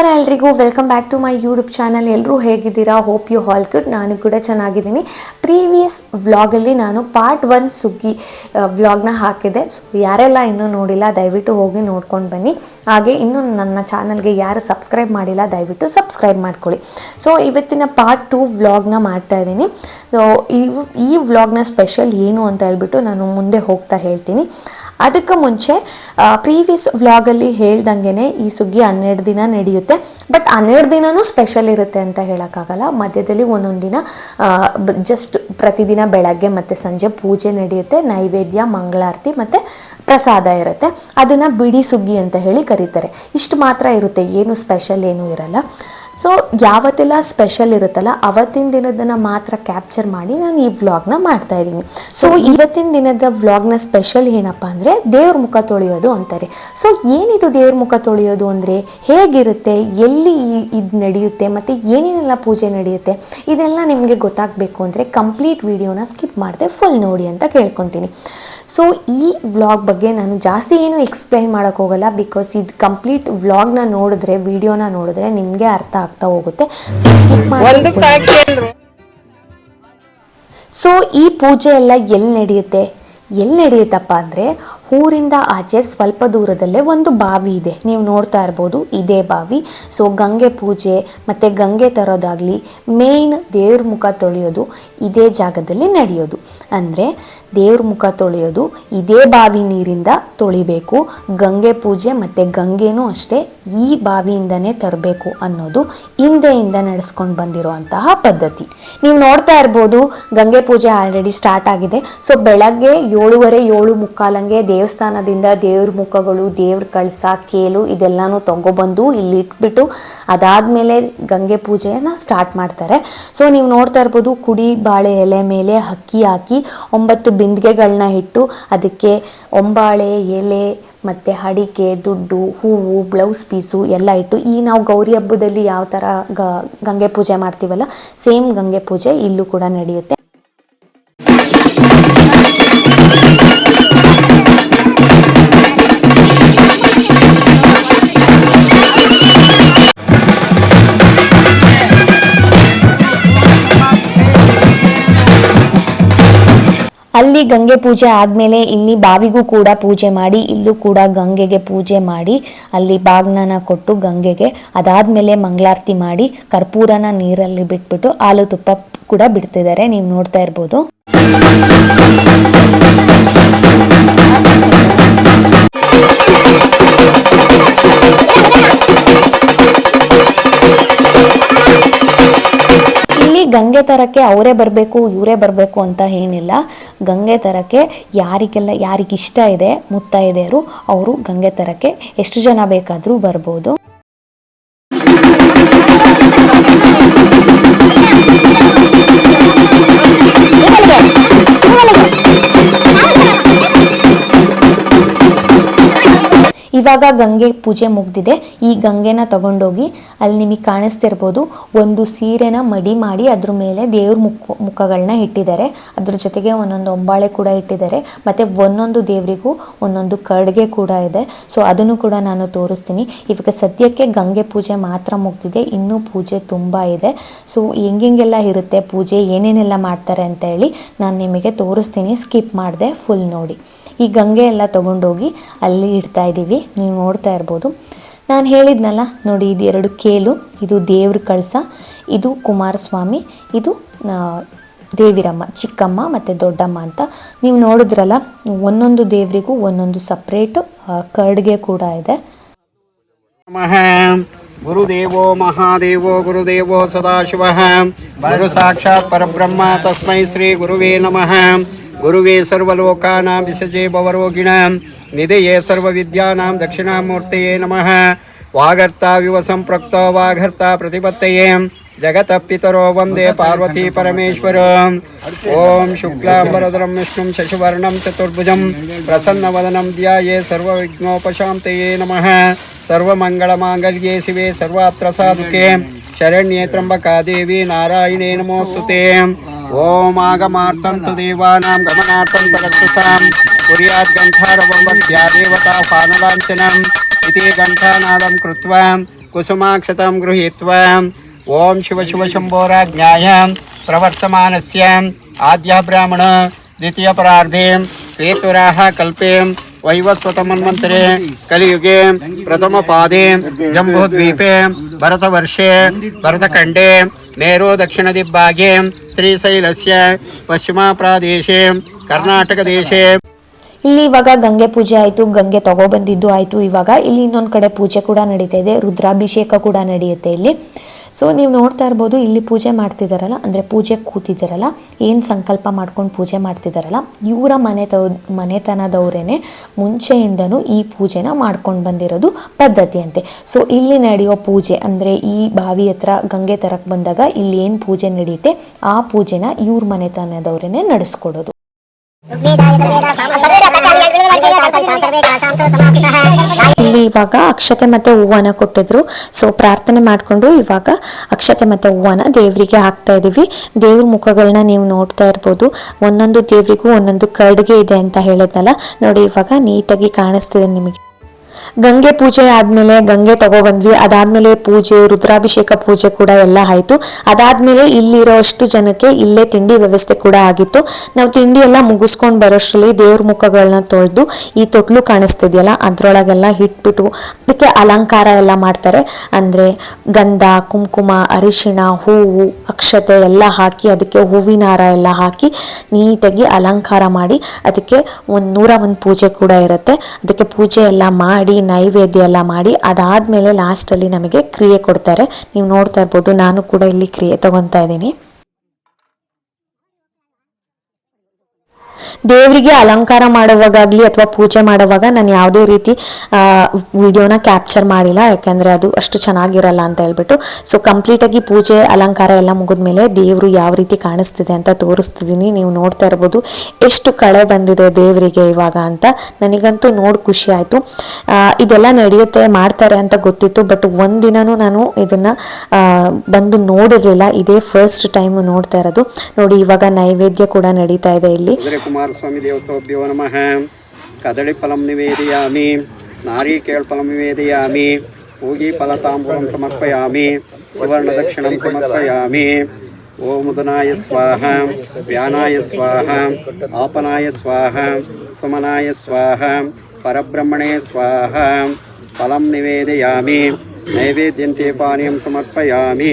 ನಮಸ್ಕಾರ ಎಲ್ರಿಗೂ. Welcome back to my YouTube channel ಎಲ್ಲರೂ ಹೇಗಿದ್ದೀರಾ? ಹೋಪ್ ಯು ಹಾಲ್ ಗುಡ್ ನಾನು ಕೂಡ ಚೆನ್ನಾಗಿದ್ದೀನಿ. ಪ್ರೀವಿಯಸ್ ವ್ಲಾಗಲ್ಲಿ ನಾನು ಪಾರ್ಟ್ ಒನ್ ಸುಗ್ಗಿ ವ್ಲಾಗ್ನ ಹಾಕಿದೆ ಸೊ ಯಾರೆಲ್ಲ ಇನ್ನೂ ನೋಡಿಲ್ಲ, ದಯವಿಟ್ಟು ಹೋಗಿ ನೋಡ್ಕೊಂಡು ಬನ್ನಿ. ಹಾಗೆ ಇನ್ನೂ ನನ್ನ ಚಾನಲ್ಗೆ ಯಾರು ಸಬ್ಸ್ಕ್ರೈಬ್ ಮಾಡಿಲ್ಲ, ದಯವಿಟ್ಟು ಸಬ್ಸ್ಕ್ರೈಬ್ ಮಾಡ್ಕೊಳ್ಳಿ. ಸೊ ಇವತ್ತಿನ ಪಾರ್ಟ್ ಟು ವ್ಲಾಗ್ನ ಮಾಡ್ತಾ ಇದ್ದೀನಿ. ಸೊ ಈ ವ್ಲಾಗ್ನ ಸ್ಪೆಷಲ್ ಏನು ಅಂತ ಹೇಳ್ಬಿಟ್ಟು ನಾನು ಮುಂದೆ ಹೋಗ್ತಾ ಹೇಳ್ತೀನಿ. ಅದಕ್ಕೆ ಮುಂಚೆ ಪ್ರೀವಿಯಸ್ ವ್ಲಾಗಲ್ಲಿ ಹೇಳ್ದಂಗೆ ಈ ಸುಗ್ಗಿ ಹನ್ನೆರಡು ದಿನ ನಡೆಯುತ್ತೆ. ಬಟ್ ಹನ್ನೆರಡು ದಿನವೂ ಸ್ಪೆಷಲ್ ಇರುತ್ತೆ ಅಂತ ಹೇಳೋಕ್ಕಾಗಲ್ಲ. ಮಧ್ಯದಲ್ಲಿ ಒಂದೊಂದು ದಿನ ಜಸ್ಟ್ ಪ್ರತಿದಿನ ಬೆಳಗ್ಗೆ ಮತ್ತು ಸಂಜೆ ಪೂಜೆ ನಡೆಯುತ್ತೆ. ನೈವೇದ್ಯ, ಮಂಗಳಾರತಿ ಮತ್ತು ಪ್ರಸಾದ ಇರುತ್ತೆ. ಅದನ್ನು ಬಿಡಿ ಸುಗ್ಗಿ ಅಂತ ಹೇಳಿ ಕರೀತಾರೆ. ಇಷ್ಟು ಮಾತ್ರ ಇರುತ್ತೆ. ಏನು ಸ್ಪೆಷಲ್ ಏನೂ ಇರಲ್ಲ. ಸೊ ಯಾವತ್ತೆಲ್ಲ ಸ್ಪೆಷಲ್ ಇರುತ್ತಲ್ಲ, ಅವತ್ತಿನ ದಿನದನ್ನ ಮಾತ್ರ ಕ್ಯಾಪ್ಚರ್ ಮಾಡಿ ನಾನು ಈ ವ್ಲಾಗ್ನ ಮಾಡ್ತಾ ಇದ್ದೀನಿ. ಸೊ ಇವತ್ತಿನ ದಿನದ ವ್ಲಾಗ್ನ ಸ್ಪೆಷಲ್ ಏನಪ್ಪ ಅಂದರೆ, ದೇವ್ರ ಮುಖ ತೊಳೆಯೋದು ಅಂತಾರೆ. ಸೊ ಏನಿದು ದೇವ್ರ ಮುಖ ತೊಳೆಯೋದು ಅಂದರೆ, ಹೇಗಿರುತ್ತೆ, ಎಲ್ಲಿ ಇದು ನಡೆಯುತ್ತೆ, ಮತ್ತು ಏನೇನೆಲ್ಲ ಪೂಜೆ ನಡೆಯುತ್ತೆ, ಇದೆಲ್ಲ ನಿಮಗೆ ಗೊತ್ತಾಗಬೇಕು ಅಂದರೆ ಕಂಪ್ಲೀಟ್ ವಿಡಿಯೋನ ಸ್ಕಿಪ್ ಮಾಡಿದೆ ಫುಲ್ ನೋಡಿ ಅಂತ ಕೇಳ್ಕೊತೀನಿ. ಸೊ ಈ ವ್ಲಾಗ್ ಬಗ್ಗೆ ನಾನು ಜಾಸ್ತಿ ಏನು ಎಕ್ಸ್ಪ್ಲೈನ್ ಮಾಡೋಕ್ಕೆ ಹೋಗಲ್ಲ ಬಿಕಾಸ್ ಇದು ಕಂಪ್ಲೀಟ್ ವ್ಲಾಗ್ನ ನೋಡಿದ್ರೆ ವಿಡಿಯೋನ ನೋಡಿದ್ರೆ ನಿಮಗೆ ಅರ್ಥ ಆಗ್ತಾ ಹೋಗುತ್ತೆ. ಸೊ ಸ್ಕಿಪ್ ಮಾಡಿ. ಸೊ ಈ ಪೂಜೆ ಎಲ್ಲ ಎಲ್ಲಿ ನಡೆಯುತ್ತೆ? ಎಲ್ಲಿ ನಡೆಯುತ್ತಪ್ಪ ಅಂದರೆ ಊರಿಂದ ಆಚೆ ಸ್ವಲ್ಪ ದೂರದಲ್ಲೇ ಒಂದು ಬಾವಿ ಇದೆ. ನೀವು ನೋಡ್ತಾ ಇರ್ಬೋದು ಇದೇ ಬಾವಿ. ಸೊ ಗಂಗೆ ಪೂಜೆ ಮತ್ತು ಗಂಗೆ ತರೋದಾಗಲಿ ಮೇಯ್ನ್ ದೇವ್ರ ಮುಖ ತೊಳೆಯೋದು ಇದೇ ಜಾಗದಲ್ಲಿ ನಡೆಯೋದು. ಅಂದರೆ ದೇವ್ರ ಮುಖ ತೊಳೆಯೋದು, ಇದೇ ಬಾವಿ ನೀರಿಂದ ತೊಳಿಬೇಕು, ಗಂಗೆ ಪೂಜೆ ಮತ್ತು ಗಂಗೆನೂ ಅಷ್ಟೇ ಈ ಬಾವಿಯಿಂದನೇ ತರಬೇಕು ಅನ್ನೋದು ಹಿಂದೆಯಿಂದ ನಡೆಸ್ಕೊಂಡು ಬಂದಿರುವಂತಹ ಪದ್ಧತಿ. ನೀವು ನೋಡ್ತಾ ಇರ್ಬೋದು, ಗಂಗೆ ಪೂಜೆ ಆಲ್ರೆಡಿ ಸ್ಟಾರ್ಟ್ ಆಗಿದೆ. ಸೊ ಬೆಳಗ್ಗೆ ಏಳುವರೆ ಏಳು ಮುಕ್ಕಾಲಂಗೆ ದೇವಸ್ಥಾನದಿಂದ ದೇವ್ರ ಮುಖಗಳು, ದೇವ್ರ ಕಳಸ, ಕೇಲು ಇದೆಲ್ಲನೂ ತಗೊಬಂದು ಇಲ್ಲಿ ಇಟ್ಬಿಟ್ಟು ಅದಾದಮೇಲೆ ಗಂಗೆ ಪೂಜೆಯನ್ನು ಸ್ಟಾರ್ಟ್ ಮಾಡ್ತಾರೆ. ಸೊ ನೀವು ನೋಡ್ತಾ ಇರ್ಬೋದು, ಕುಡಿ, ಬಾಳೆ ಎಲೆ ಮೇಲೆ ಅಕ್ಕಿ ಹಾಕಿ ಒಂಬತ್ತು ಬಿಂದಿಗೆಗಳನ್ನ ಇಟ್ಟು ಅದಕ್ಕೆ ಒಂಬಾಳೆ, ಎಲೆ ಮತ್ತು ಅಡಿಕೆ, ದುಡ್ಡು, ಹೂವು ಬ್ಲೌಸ್ ಪೀಸು ಎಲ್ಲ ಇಟ್ಟು ಈ ನಾವು ಗೌರಿ ಹಬ್ಬದಲ್ಲಿ ಯಾವ ಥರ ಗಂಗೆ ಪೂಜೆ ಮಾಡ್ತೀವಲ್ಲ ಸೇಮ್ ಗಂಗೆ ಪೂಜೆ ಇಲ್ಲೂ ಕೂಡ ನಡೆಯುತ್ತೆ. ಅಲ್ಲಿ ಗಂಗೆ ಪೂಜೆ ಆದಮೇಲೆ ಇಲ್ಲಿ ಬಾವಿಗೂ ಕೂಡ ಪೂಜೆ ಮಾಡಿ, ಇಲ್ಲೂ ಕೂಡ ಗಂಗೆಗೆ ಪೂಜೆ ಮಾಡಿ, ಅಲ್ಲಿ ಬಾಗ್ನನ ಕೊಟ್ಟು ಗಂಗೆಗೆ ಅದಾದಮೇಲೆ ಮಂಗಳಾರತಿ ಮಾಡಿ ಕರ್ಪೂರನ ನೀರಲ್ಲಿ ಬಿಟ್ಬಿಟ್ಟು ಹಾಲು ತುಪ್ಪ ಕೂಡ ಬಿಡ್ತಿದ್ದಾರೆ. ನೀವು ನೋಡ್ತಾ ಇರ್ಬೋದು. ಗಂಗೆ ತರಕ್ಕೆ ಅವರೇ ಬರಬೇಕು, ಇವರೇ ಬರಬೇಕು ಅಂತ ಏನಿಲ್ಲ. ಗಂಗೆ ತರಕ್ಕೆ ಯಾರಿಗೆಲ್ಲ, ಯಾರಿಗಿಷ್ಟ ಇದೆ ಮುತ್ತೈದೆಯರು ಅವರು ಗಂಗೆ ತರಕ್ಕೆ ಎಷ್ಟು ಜನ ಬೇಕಾದರೂ ಬರ್ಬೋದು. ಇವಾಗ ಗಂಗೆ ಪೂಜೆ ಮುಗ್ದಿದೆ. ಈ ಗಂಗೆನ ತಗೊಂಡೋಗಿ ಅಲ್ಲಿ ನಿಮಗೆ ಕಾಣಿಸ್ತಿರ್ಬೋದು ಒಂದು ಸೀರೆನ ಮಡಿ ಮಾಡಿ ಅದ್ರ ಮೇಲೆ ದೇವ್ರ ಮುಖ ಮುಖಗಳನ್ನ ಇಟ್ಟಿದ್ದಾರೆ. ಅದ್ರ ಜೊತೆಗೆ ಒಂದೊಂದು ಒಂಬಾಳೆ ಕೂಡ ಇಟ್ಟಿದ್ದಾರೆ. ಮತ್ತು ಒಂದೊಂದು ದೇವರಿಗೂ ಒಂದೊಂದು ಕಡ್ಗೆ ಕೂಡ ಇದೆ. ಸೊ ಅದನ್ನು ಕೂಡ ನಾನು ತೋರಿಸ್ತೀನಿ. ಇವಾಗ ಸದ್ಯಕ್ಕೆ ಗಂಗೆ ಪೂಜೆ ಮಾತ್ರ ಮುಗ್ದಿದೆ. ಇನ್ನೂ ಪೂಜೆ ತುಂಬ ಇದೆ. ಸೊ ಹೆಂಗೆಲ್ಲ ಇರುತ್ತೆ? ಪೂಜೆ ಏನೇನೆಲ್ಲ ಮಾಡ್ತಾರೆ ಅಂತ ಹೇಳಿ ನಾನು ನಿಮಗೆ ತೋರಿಸ್ತೀನಿ. ಸ್ಕಿಪ್ ಮಾಡಿದೆ ಫುಲ್ ನೋಡಿ. ಈ ಗಂಗೆ ಎಲ್ಲ ತೊಗೊಂಡೋಗಿ ಅಲ್ಲಿ ಇಡ್ತಾ ಇದ್ದೀವಿ. ನೀವು ನೋಡ್ತಾ ಇರ್ಬೋದು. ನಾನು ಹೇಳಿದ್ನಲ್ಲ, ನೋಡಿ ಇದು ಎರಡು ಕೇಲು, ಇದು ದೇವ್ರ ಕಳಸ, ಇದು ಕುಮಾರಸ್ವಾಮಿ, ಇದು ದೇವಿರಮ್ಮ, ಚಿಕ್ಕಮ್ಮ ಮತ್ತು ದೊಡ್ಡಮ್ಮ ಅಂತ. ನೀವು ನೋಡಿದ್ರಲ್ಲ, ಒಂದೊಂದು ದೇವರಿಗೂ ಒಂದೊಂದು ಸಪ್ರೇಟ್ ಕರ್ಡ್ಗೆ ಕೂಡ ಇದೆ. ಗುರುದೇವೋ ಮಹಾದೇವೋ ಗುರುದೇವೋ ಸದಾಶಿವ. ಗುರು ಸಾಕ್ಷಾತ್ ಪರಬ್ರಹ್ಮ, ತಸ್ಮೈ ಶ್ರೀ ಗುರುವೇ ನಮಃ. गुरुवे सर्वलोकानां विशजे भवरोगिणां, निधये सर्वविद्यानां दक्षिणामूर्तये नमः। वागर्ताविव सम्प्रक्तो वागर्ता प्रतिपत्तये। जगतः पितरो वंदे पार्वती परमेश्वरम् ॐ शुक्लाम्बरधरं, विष्णुं, शशिवर्णं, चतुर्भुजं, प्रसन्नवदनं ध्याये सर्वविघ्नोपशान्तये नमः। सर्वमङ्गलमाङ्गल्ये शिवे सर्वात्र साधुके। शरण्ये त्र्यम्बका देवी नारायणे नमोऽस्तुते ओम आगमार्थं देवानां गमनार्थं तदर्थसां कुर्यात् गन्थारवं वक्ष्या देवता पानलाञ्चनम् इति गन्थानादं कृत्वा कुसुमाक्षतं गृहीत्वा ॐ शिवशिवशम्भोराज्ञायां प्रवर्तमानस्य आद्यः ब्राह्मण द्वितीयपरार्धे पेतुराः कल्पे वैवस्वतमन्वन्तरे कलियुगे प्रथमपादे जम्बूद्वीपे भरतवर्षे भरतखण्डे मेरो दक्षिणदिग्भागे श्रीशैलस्य पश्चिमप्रादेशे कर्णाटकदेशे ಇಲ್ಲಿ ಇವಾಗ ಗಂಗೆ ಪೂಜೆ ಆಯಿತು ಗಂಗೆ ತಗೊಬಂದಿದ್ದು ಆಯಿತು ಇವಾಗ ಇಲ್ಲಿ ಇನ್ನೊಂದು ಕಡೆ ಪೂಜೆ ಕೂಡ ನಡೀತಾ ಇದೆ ರುದ್ರಾಭಿಷೇಕ ಕೂಡ ನಡೆಯುತ್ತೆ ಇಲ್ಲಿ ಸೊ ನೀವು ನೋಡ್ತಾ ಇರ್ಬೋದು, ಇಲ್ಲಿ ಪೂಜೆ ಮಾಡ್ತಿದ್ದಾರಲ್ಲ ಅಂದರೆ ಪೂಜೆ ಕೂತಿದ್ದಾರಲ್ಲ ಏನು ಸಂಕಲ್ಪ ಮಾಡ್ಕೊಂಡು ಪೂಜೆ ಮಾಡ್ತಿದ್ದಾರಲ್ಲ ಇವರ ಮನೆ ಮನೆತನದವರೇನೆ ಮುಂಚೆಯಿಂದನೂ ಈ ಪೂಜೆನ ಮಾಡ್ಕೊಂಡು ಬಂದಿರೋದು ಪದ್ಧತಿ ಅಂತೆ ಸೊ ಇಲ್ಲಿ ನಡೆಯೋ ಪೂಜೆ, ಅಂದರೆ ಈ ಬಾವಿ ಹತ್ರ ಗಂಗೆ ತರಕ್ಕೆ ಬಂದಾಗ ಇಲ್ಲಿ ಏನು ಪೂಜೆ ನಡೆಯುತ್ತೆ, ಆ ಪೂಜೆನ ಇವ್ರ ಮನೆತನದವರೇನೆ ನಡೆಸ್ಕೊಡೋದು. ಇಲ್ಲಿ ಇವಾಗ ಅಕ್ಷತೆ ಮತ್ತೆ ಹೂವನ ಕೊಟ್ಟಿದ್ರು. ಸೊ ಪ್ರಾರ್ಥನೆ ಮಾಡ್ಕೊಂಡು ಇವಾಗ ಅಕ್ಷತೆ ಮತ್ತೆ ಹೂವನ ದೇವರಿಗೆ ಹಾಕ್ತಾ ಇದೀವಿ. ದೇವ್ರ ಮುಖಗಳನ್ನ ನೀವು ನೋಡ್ತಾ ಇರ್ಬೋದು. ಒಂದೊಂದು ದೇವರಿಗೂ ಒಂದೊಂದು ಕಡ್ಗೆ ಇದೆ ಅಂತ ಹೇಳಿದ್ನಲ್ಲ. ನೋಡಿ ಇವಾಗ ನೀಟಾಗಿ ಕಾಣಿಸ್ತಿದೆ ನಿಮಗೆ. ಗಂಗೆ ಪೂಜೆ ಆದ್ಮೇಲೆ ಗಂಗೆ ತಗೊಬಂದ್ವಿ. ಅದಾದ್ಮೇಲೆ ಪೂಜೆ, ರುದ್ರಾಭಿಷೇಕ ಪೂಜೆ ಕೂಡ ಎಲ್ಲ ಆಯ್ತು. ಅದಾದ್ಮೇಲೆ ಇಲ್ಲಿರೋ ಅಷ್ಟು ಜನಕ್ಕೆ ಇಲ್ಲೇ ತಿಂಡಿ ವ್ಯವಸ್ಥೆ ಕೂಡ ಆಗಿತ್ತು. ನಾವು ತಿಂಡಿ ಎಲ್ಲ ಮುಗಿಸ್ಕೊಂಡು ಬರೋಷ್ಟರಲ್ಲಿ ದೇವ್ರ ಮುಖಗಳನ್ನ ತೊಳೆದು ಈ ತೊಟ್ಲು ಕಾಣಿಸ್ತಿದೆಯಲ್ಲ, ಅದ್ರೊಳಗೆಲ್ಲ ಹಿಟ್ಬಿಟ್ಟು ಅದಕ್ಕೆ ಅಲಂಕಾರ ಎಲ್ಲ ಮಾಡ್ತಾರೆ. ಅಂದ್ರೆ ಗಂಧ, ಕುಂಕುಮ, ಅರಿಶಿಣ, ಹೂವು, ಅಕ್ಷತೆ ಎಲ್ಲ ಹಾಕಿ ಅದಕ್ಕೆ ಹೂವಿನ ಹಾರ ಎಲ್ಲ ಹಾಕಿ ನೀಟಾಗಿ ಅಲಂಕಾರ ಮಾಡಿ ಅದಕ್ಕೆ ಒಂದು ನೂರ ಒಂದು ಪೂಜೆ ಕೂಡ ಇರುತ್ತೆ. ಅದಕ್ಕೆ ಪೂಜೆ ಎಲ್ಲ ಮಾಡಿ ನೈವೇದ್ಯ ಎಲ್ಲ ಮಾಡಿ ಅದಾದ್ಮೇಲೆ ಲಾಸ್ಟಲ್ಲಿ ನಮಗೆ ಕ್ರಿಯೆ ಕೊಡ್ತಾರೆ. ನೀವು ನೋಡ್ತಾ ಇರ್ಬೋದು, ನಾನು ಕೂಡ ಇಲ್ಲಿ ಕ್ರಿಯೆ ತೊಗೊತಾ ಇದ್ದೀನಿ. ದೇವರಿಗೆ ಅಲಂಕಾರ ಮಾಡುವಾಗಲಿ ಅಥವಾ ಪೂಜೆ ಮಾಡುವಾಗ ನಾನು ಯಾವುದೇ ರೀತಿ ವಿಡಿಯೋನ ಕ್ಯಾಪ್ಚರ್ ಮಾಡಿಲ್ಲ, ಯಾಕೆಂದರೆ ಅದು ಅಷ್ಟು ಚೆನ್ನಾಗಿರಲ್ಲ ಅಂತ ಹೇಳ್ಬಿಟ್ಟು. ಸೊ ಕಂಪ್ಲೀಟಾಗಿ ಪೂಜೆ, ಅಲಂಕಾರ ಎಲ್ಲ ಮುಗಿದ್ಮೇಲೆ ದೇವರು ಯಾವ ರೀತಿ ಕಾಣಿಸ್ತಿದೆ ಅಂತ ತೋರಿಸ್ತಿದ್ದೀನಿ ನೀವು ನೋಡ್ತಾ ಇರ್ಬೋದು ಎಷ್ಟು ಕಳೆ ಬಂದಿದೆ ದೇವರಿಗೆ ಇವಾಗ ಅಂತ. ನನಗಂತೂ ನೋಡಿ ಖುಷಿ ಆಯಿತು. ಇದೆಲ್ಲ ನಡೆಯುತ್ತೆ, ಮಾಡ್ತಾರೆ ಅಂತ ಗೊತ್ತಿತ್ತು ಬಟ್ ಒಂದಿನೂ ನಾನು ಇದನ್ನು ಬಂದು ನೋಡಿರಲಿಲ್ಲ. ಇದೇ ಫಸ್ಟ್ ಟೈಮ್ ನೋಡ್ತಾ ಇರೋದು. ನೋಡಿ, ಇವಾಗ ನೈವೇದ್ಯ ಕೂಡ ನಡೀತಾ ಇದೆ ಇಲ್ಲಿ. కుమారస్వామి దేవతోభ్యో నమ కదళిఫలం నివేదయామి నారీకేళఫలం నివేదయామి పూగీఫలతాంబూలం సమర్పయామి సువర్ణదక్షిణం సమర్పయామి ఓముదనాయ స్వాహ వ్యానాయ స్వాహ ఆపనాయ స్వాహ సుమనాయ స్వాహ పరబ్రహ్మణే స్వాహ ఫలం నివేదయామి నైవేద్యం తే పానీయం సమర్పయామి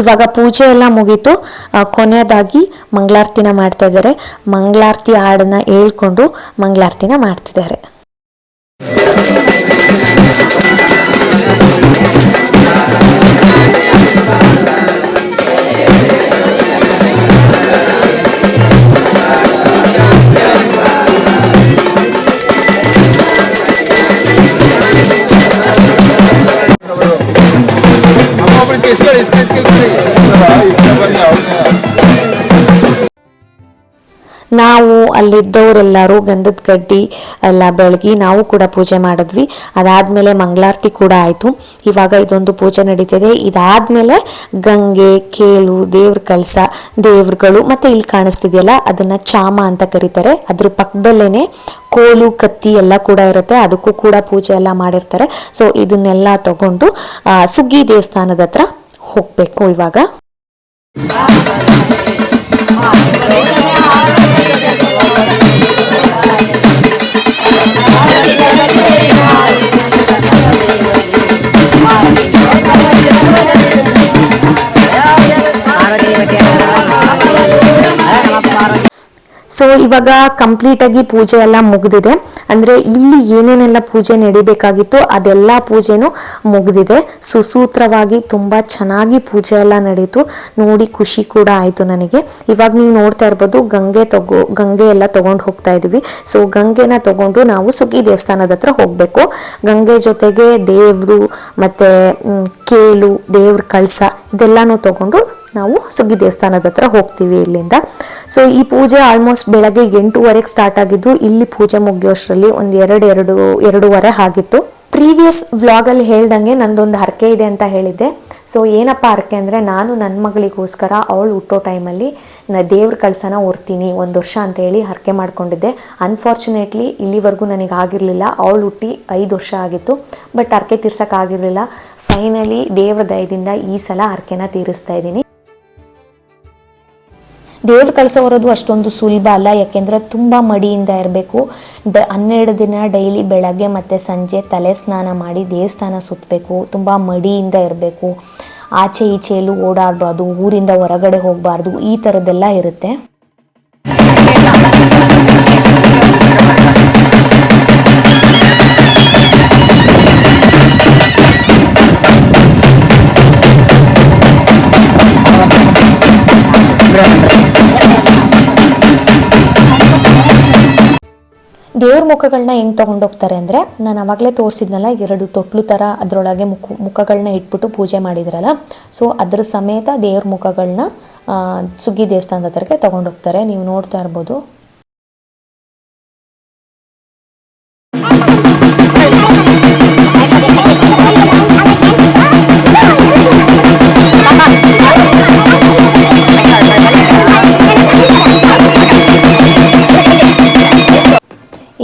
ಇವಾಗ ಪೂಜೆ ಎಲ್ಲ ಮುಗೀತು. ಕೊನೆಯದಾಗಿ ಮಂಗಳಾರತಿನ ಮಾಡ್ತಾ ಇದ್ದಾರೆ. ಮಂಗಳಾರತಿ ಹಾಡನ್ನ ಹೇಳ್ಕೊಂಡು ಮಂಗಳಾರತಿನ ಮಾಡ್ತಿದ್ದಾರೆ. ನಾವು ಅಲ್ಲಿದ್ದವರೆಲ್ಲರೂ ಗಂಧದ ಕಡ್ಡಿ ಎಲ್ಲ ಬೆಳಗಿ ನಾವು ಕೂಡ ಪೂಜೆ ಮಾಡಿದ್ವಿ. ಅದಾದಮೇಲೆ ಮಂಗಳಾರತಿ ಕೂಡ ಆಯಿತು. ಇವಾಗ ಇದೊಂದು ಪೂಜೆ ನಡೀತಿದೆ. ಇದಾದಮೇಲೆ ಗಂಗೆ, ಕೇಲು, ದೇವ್ರ ಕಳಸ, ದೇವ್ರುಗಳು ಮತ್ತು ಇಲ್ಲಿ ಕಾಣಿಸ್ತಿದೆಯಲ್ಲ, ಅದನ್ನು ಚಾಮ ಅಂತ ಕರೀತಾರೆ. ಅದ್ರ ಪಕ್ಕದಲ್ಲೇ ಕೋಲು, ಕತ್ತಿ ಎಲ್ಲ ಕೂಡ ಇರುತ್ತೆ. ಅದಕ್ಕೂ ಕೂಡ ಪೂಜೆ ಎಲ್ಲ ಮಾಡಿರ್ತಾರೆ. ಸೊ ಇದನ್ನೆಲ್ಲ ತಗೊಂಡು ಸುಗ್ಗಿ ದೇವಸ್ಥಾನದ ಹತ್ರ ಹೋಗಬೇಕು ಇವಾಗ. है ಸೊ ಇವಾಗ ಕಂಪ್ಲೀಟ್ ಆಗಿ ಪೂಜೆ ಎಲ್ಲ ಮುಗಿದಿದೆ. ಅಂದ್ರೆ ಇಲ್ಲಿ ಏನೇನೆಲ್ಲ ಪೂಜೆ ನಡಿಬೇಕಾಗಿತ್ತು ಅದೆಲ್ಲ ಪೂಜೆನೂ ಮುಗಿದಿದೆ. ಸುಸೂತ್ರವಾಗಿ ತುಂಬಾ ಚೆನ್ನಾಗಿ ಪೂಜೆ ಎಲ್ಲ ನಡೀತು. ನೋಡಿ ಖುಷಿ ಕೂಡ ಆಯ್ತು ನನಗೆ. ಇವಾಗ ನೀವು ನೋಡ್ತಾ ಇರ್ಬೋದು, ಗಂಗೆ ತಗೋ, ಗಂಗೆ ಎಲ್ಲ ತಗೊಂಡು ಹೋಗ್ತಾ ಇದೀವಿ ಸೊ ಗಂಗೆನ ತಗೊಂಡು ನಾವು ಸುಗ್ಗಿ ದೇವಸ್ಥಾನದ ಹತ್ರ ಹೋಗ್ಬೇಕು. ಗಂಗೆ ಜೊತೆಗೆ ದೇವ್ರು ಮತ್ತೆ ಕೇಲು, ದೇವ್ರ ಕಳಸ, ಇದೆಲ್ಲಾನು ತಗೊಂಡು ನಾವು ಸುಗ್ಗಿ ದೇವಸ್ಥಾನದ ಹತ್ರ ಹೋಗ್ತೀವಿ ಇಲ್ಲಿಂದ. ಸೊ ಈ ಪೂಜೆ ಆಲ್ಮೋಸ್ಟ್ ಬೆಳಗ್ಗೆ ಎಂಟೂವರೆಗೆ ಸ್ಟಾರ್ಟ್ ಆಗಿದ್ದು, ಇಲ್ಲಿ ಪೂಜೆ ಮುಗಿಯೋಷ್ಟರಲ್ಲಿ ಒಂದು ಎರಡು ಎರಡು, ಎರಡೂವರೆ ಆಗಿತ್ತು. ಪ್ರೀವಿಯಸ್ ವ್ಲಾಗಲ್ಲಿ ಹೇಳ್ದಂಗೆ ನಂದೊಂದು ಹರಕೆ ಇದೆ ಅಂತ ಹೇಳಿದ್ದೆ. ಸೊ ಏನಪ್ಪ ಹರಕೆ ಅಂದರೆ, ನಾನು ನನ್ನ ಮಗಳಿಗೋಸ್ಕರ ಅವಳು ಹುಟ್ಟೋ ಟೈಮಲ್ಲಿ ನಾ ದೇವ್ರ ಕಳ್ಸನ ಓರ್ತೀನಿ ಒಂದು ವರ್ಷ ಅಂತ ಹೇಳಿ ಹರಕೆ ಮಾಡ್ಕೊಂಡಿದ್ದೆ. ಅನ್ಫಾರ್ಚುನೇಟ್ಲಿ ಇಲ್ಲಿವರೆಗೂ ನನಗೆ ಆಗಿರಲಿಲ್ಲ. ಅವಳು ಹುಟ್ಟಿ ಐದು ವರ್ಷ ಆಗಿತ್ತು. ಬಟ್ ಹರಕೆ ತೀರ್ಸೋಕ್ಕಾಗಿರಲಿಲ್ಲ ಫೈನಲಿ ದೇವ್ರ ದಯದಿಂದ ಈ ಸಲ ಹರಕೆನ ತೀರಿಸ್ತಾ ಇದ್ದೀನಿ. ದೇವ್ರು ಕಳ್ಸೋ ಬರೋದು ಅಷ್ಟೊಂದು ಸುಲಭ ಅಲ್ಲ, ಯಾಕೆಂದರೆ ತುಂಬ ಮಡಿಯಿಂದ ಇರಬೇಕು. ಡ, ಹನ್ನೆರಡು ದಿನ ಡೈಲಿ ಬೆಳಗ್ಗೆ ಮತ್ತು ಸಂಜೆ ತಲೆ ಸ್ನಾನ ಮಾಡಿ ದೇವಸ್ಥಾನ ಸುತ್ತಬೇಕು ತುಂಬ ಮಡಿಯಿಂದ ಇರಬೇಕು. ಆಚೆ ಈಚೆಯಲ್ಲೂ ಓಡಾಡಬಾರ್ದು, ಊರಿಂದ ಹೊರಗಡೆ ಹೋಗಬಾರ್ದು, ಈ ಥರದ್ದೆಲ್ಲ ಇರುತ್ತೆ. ದೇವ್ರ ಮುಖಗಳನ್ನ ಹೆಂಗೆ ತೊಗೊಂಡೋಗ್ತಾರೆ ಅಂದ್ರೆ, ನಾನು ಅವಾಗಲೇ ತೋರಿಸಿದ್ನಲ್ಲ, ಎರಡು ತೊಟ್ಲು ತರ ಅದರೊಳಗೆ ಮುಖ ಮುಖಗಳನ್ನ ಇಟ್ಬಿಟ್ಟು ಪೂಜೆ ಮಾಡಿದ್ರಲ್ಲ, ಸೊ ಅದ್ರ ಸಮೇತ ದೇವ್ರ ಮುಖಗಳನ್ನ ಸುಗ್ಗಿ ದೇವಸ್ಥಾನದ ಹತ್ರಕ್ಕೆ ತೊಗೊಂಡೋಗ್ತಾರೆ ನೀವು ನೋಡ್ತಾ ಇರ್ಬೋದು.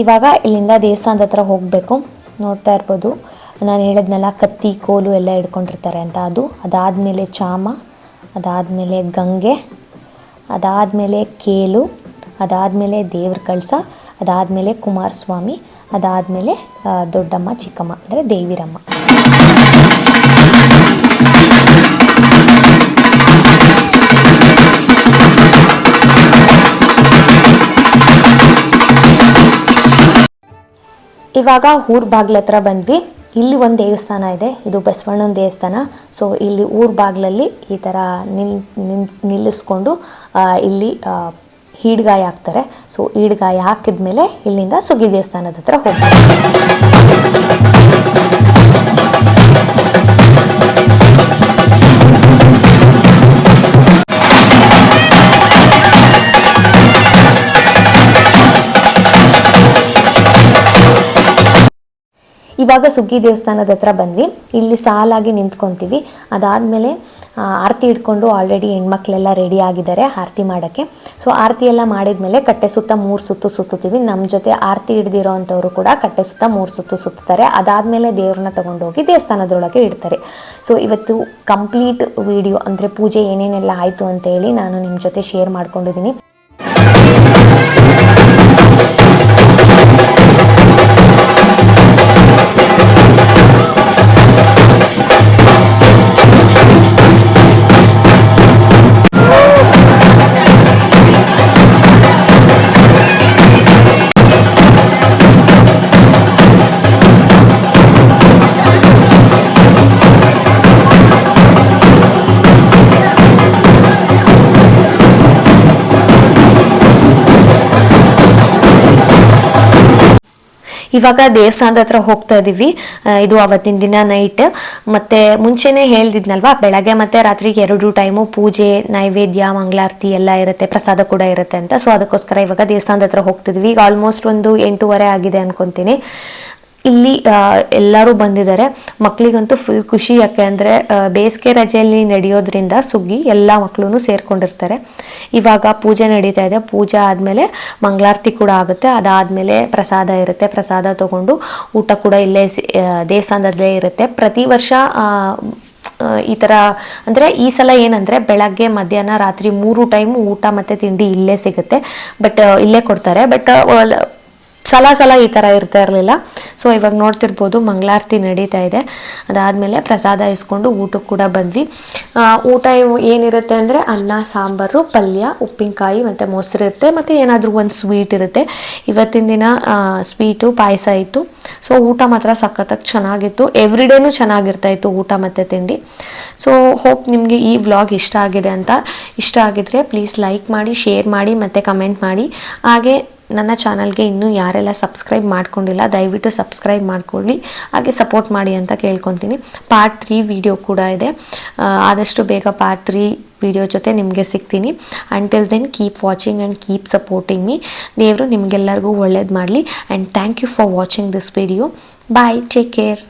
ಇವಾಗ ಇಲ್ಲಿಂದ ದೇವಸ್ಥಾನದ ಹತ್ರ ಹೋಗಬೇಕು. ನೋಡ್ತಾ ಇರ್ಬೋದು. ನಾನು ಹೇಳಿದ್ನಲ್ಲ, ಕತ್ತಿ, ಕೋಲು ಎಲ್ಲ ಹಿಡ್ಕೊಂಡಿರ್ತಾರೆ ಅಂತ. ಅದು ಅದಾದಮೇಲೆ ಚಾಮ, ಅದಾದಮೇಲೆ ಗಂಗೆ, ಅದಾದಮೇಲೆ ಕೇಲು, ಅದಾದಮೇಲೆ ದೇವ್ರ ಕಳಸ, ಅದಾದಮೇಲೆ ಕುಮಾರಸ್ವಾಮಿ, ಅದಾದಮೇಲೆ ದೊಡ್ಡಮ್ಮ, ಚಿಕ್ಕಮ್ಮ, ಅಂದರೆ ದೇವಿರಮ್ಮ. ಇವಾಗ ಊರ್ ಬಾಗ್ಲ ಹತ್ರ ಬಂದ್ವಿ. ಇಲ್ಲಿ ಒಂದು ದೇವಸ್ಥಾನ ಇದೆ. ಇದು ಬಸವಣ್ಣನ ದೇವಸ್ಥಾನ. ಸೊ ಇಲ್ಲಿ ಊರ್ ಬಾಗ್ಲಲ್ಲಿ ಈ ಥರ ನಿಲ್ ನಿಲ್, ನಿಲ್ಲಿಸ್ಕೊಂಡು ಇಲ್ಲಿ ಈಡ್ಗಾಯಿ ಈಡ್ಗಾಯ ಹಾಕ್ತಾರೆ. ಸೊ ಹಾಕಿದ ಮೇಲೆ ಇಲ್ಲಿಂದ ಸುಗ್ಗಿ ದೇವಸ್ಥಾನದ ಹತ್ರ ಹೋಗ್ತಾರೆ ಇವಾಗ ಸುಗ್ಗಿ ದೇವಸ್ಥಾನದ ಹತ್ರ ಬಂದ್ವಿ. ಇಲ್ಲಿ ಸಾಲಾಗಿ ನಿಂತ್ಕೊತೀವಿ. ಅದಾದಮೇಲೆ ಆರತಿ ಇಟ್ಕೊಂಡು ಆಲ್ರೆಡಿ ಹೆಣ್ಮಕ್ಳೆಲ್ಲ ರೆಡಿ ಆಗಿದ್ದಾರೆ ಆರತಿ ಮಾಡೋಕ್ಕೆ. ಸೊ ಆರತಿ ಎಲ್ಲ ಮಾಡಿದ್ಮೇಲೆ ಕಟ್ಟೆ ಸುತ್ತ ಮೂರು ಸುತ್ತು ಸುತ್ತುತ್ತೀವಿ. ನಮ್ಮ ಜೊತೆ ಆರತಿ ಹಿಡ್ದಿರೋ ಅಂಥವ್ರು ಕೂಡ ಕಟ್ಟೆ ಸುತ್ತ ಮೂರು ಸುತ್ತು ಸುತ್ತಾರೆ ಅದಾದಮೇಲೆ ದೇವ್ರನ್ನ ತೊಗೊಂಡೋಗಿ ದೇವಸ್ಥಾನದೊಳಗೆ ಇಡ್ತಾರೆ. ಸೊ ಇವತ್ತು ಕಂಪ್ಲೀಟ್ ವಿಡಿಯೋ ಅಂದರೆ ಪೂಜೆ ಏನೇನೆಲ್ಲ ಆಯಿತು ಅಂತೇಳಿ ನಾನು ನಿಮ್ಮ ಜೊತೆ ಶೇರ್ ಮಾಡ್ಕೊಂಡಿದ್ದೀನಿ. ಇವಾಗ ದೇವಸ್ಥಾನದ ಹತ್ರ ಹೋಗ್ತಾ ಇದೀವಿ. ಇದು ಅವತ್ತಿನ ದಿನ ನೈಟ್ ಮತ್ತೆ ಮುಂಚೆನೆ ಹೇಳ್ದಿದ್ನಲ್ವಾ, ಬೆಳಗ್ಗೆ ಮತ್ತೆ ರಾತ್ರಿಗೆ ಎರಡು ಟೈಮು ಪೂಜೆ, ನೈವೇದ್ಯ, ಮಂಗಳಾರತಿ ಎಲ್ಲ ಇರುತ್ತೆ, ಪ್ರಸಾದ ಕೂಡ ಇರುತ್ತೆ ಅಂತ. ಸೊ ಅದಕ್ಕೋಸ್ಕರ ಇವಾಗ ದೇವಸ್ಥಾನದ ಹತ್ರ ಹೋಗ್ತಿದ್ವಿ. ಈಗ ಆಲ್ಮೋಸ್ಟ್ ಒಂದು ಎಂಟೂವರೆ ಆಗಿದೆ ಅನ್ಕೊಂತೀನಿ. ಇಲ್ಲಿ ಎಲ್ಲರೂ ಬಂದಿದ್ದಾರೆ. ಮಕ್ಕಳಿಗಂತೂ ಫುಲ್ ಖುಷಿ. ಯಾಕೆ ಅಂದರೆ ಬೇಸಿಗೆ ರಜೆಯಲ್ಲಿ ನಡೆಯೋದ್ರಿಂದ ಸುಗ್ಗಿ ಎಲ್ಲ ಮಕ್ಕಳು ಸೇರ್ಕೊಂಡಿರ್ತಾರೆ. ಇವಾಗ ಪೂಜೆ ನಡೀತಾ ಇದೆ. ಪೂಜೆ ಆದಮೇಲೆ ಮಂಗಳಾರತಿ ಕೂಡ ಆಗುತ್ತೆ. ಅದಾದಮೇಲೆ ಪ್ರಸಾದ ಇರುತ್ತೆ. ಪ್ರಸಾದ ತಗೊಂಡು ಊಟ ಕೂಡ ಇಲ್ಲೇ ದೇವಸ್ಥಾನದಲ್ಲೇ ಇರುತ್ತೆ. ಪ್ರತಿ ವರ್ಷ ಈ ಥರ ಅಂದರೆ ಈ ಸಲ ಏನಂದರೆ ಬೆಳಗ್ಗೆ, ಮಧ್ಯಾಹ್ನ, ರಾತ್ರಿ ಮೂರು ಟೈಮು ಊಟ ಮತ್ತು ತಿಂಡಿ ಇಲ್ಲೇ ಸಿಗುತ್ತೆ. ಬಟ್ ಇಲ್ಲೇ ಕೊಡ್ತಾರೆ. ಬಟ್ ಸಲ ಸಲ ಈ ಥರ ಇರ್ತಾ ಇರಲಿಲ್ಲ. ಸೊ ಇವಾಗ ನೋಡ್ತಿರ್ಬೋದು ಮಂಗಳಾರತಿ ನಡೀತಾ ಇದೆ. ಅದಾದಮೇಲೆ ಪ್ರಸಾದ ಇಸ್ಕೊಂಡು ಊಟಕ್ಕೆ ಕೂಡ ಬಂದ್ವಿ. ಊಟ ಏನಿರುತ್ತೆ ಅಂದರೆ ಅನ್ನ, ಸಾಂಬಾರು, ಪಲ್ಯ, ಉಪ್ಪಿನಕಾಯಿ ಮತ್ತು ಮೊಸರು ಇರುತ್ತೆ. ಮತ್ತು ಏನಾದರೂ ಒಂದು ಸ್ವೀಟ್ ಇರುತ್ತೆ. ಇವತ್ತಿನ ದಿನ ಸ್ವೀಟು ಪಾಯಸ ಇತ್ತು. ಸೊ ಊಟ ಮಾತ್ರ ಸಖತ್ತಾಗಿ ಚೆನ್ನಾಗಿತ್ತು. ಎವ್ರಿ ಡೇನೂ ಚೆನ್ನಾಗಿರ್ತಾ ಇತ್ತು ಊಟ ಮತ್ತು ತಿಂಡಿ. ಸೊ ಹೋಪ್ ನಿಮಗೆ ಈ ವ್ಲಾಗ್ ಇಷ್ಟ ಆಗಿದೆ ಅಂತ. ಇಷ್ಟ ಆಗಿದ್ರೆ ಪ್ಲೀಸ್ ಲೈಕ್ ಮಾಡಿ ಶೇರ್ ಮಾಡಿ ಮತ್ತು ಕಮೆಂಟ್ ಮಾಡಿ. ಹಾಗೆ ನನ್ನ ಚಾನಲ್ಗೆ ಇನ್ನೂ ಯಾರೆಲ್ಲ ಸಬ್ಸ್ಕ್ರೈಬ್ ಮಾಡ್ಕೊಂಡಿಲ್ಲ, ದಯವಿಟ್ಟು ಸಬ್ಸ್ಕ್ರೈಬ್ ಮಾಡ್ಕೊಳ್ಳಿ, ಹಾಗೆ ಸಪೋರ್ಟ್ ಮಾಡಿ ಅಂತ ಕೇಳ್ಕೊತೀನಿ. ಪಾರ್ಟ್ ತ್ರೀ ವಿಡಿಯೋ ಕೂಡ ಇದೆ. ಆದಷ್ಟು ಬೇಗ ಪಾರ್ಟ್ ತ್ರೀ ವಿಡಿಯೋ ಜೊತೆ ನಿಮಗೆ ಸಿಗ್ತೀನಿ. Until then keep watching and keep supporting me ದೇವರು ನಿಮಗೆಲ್ಲರಿಗೂ ಒಳ್ಳೇದು ಮಾಡಲಿ. And thank you for watching this video bye take care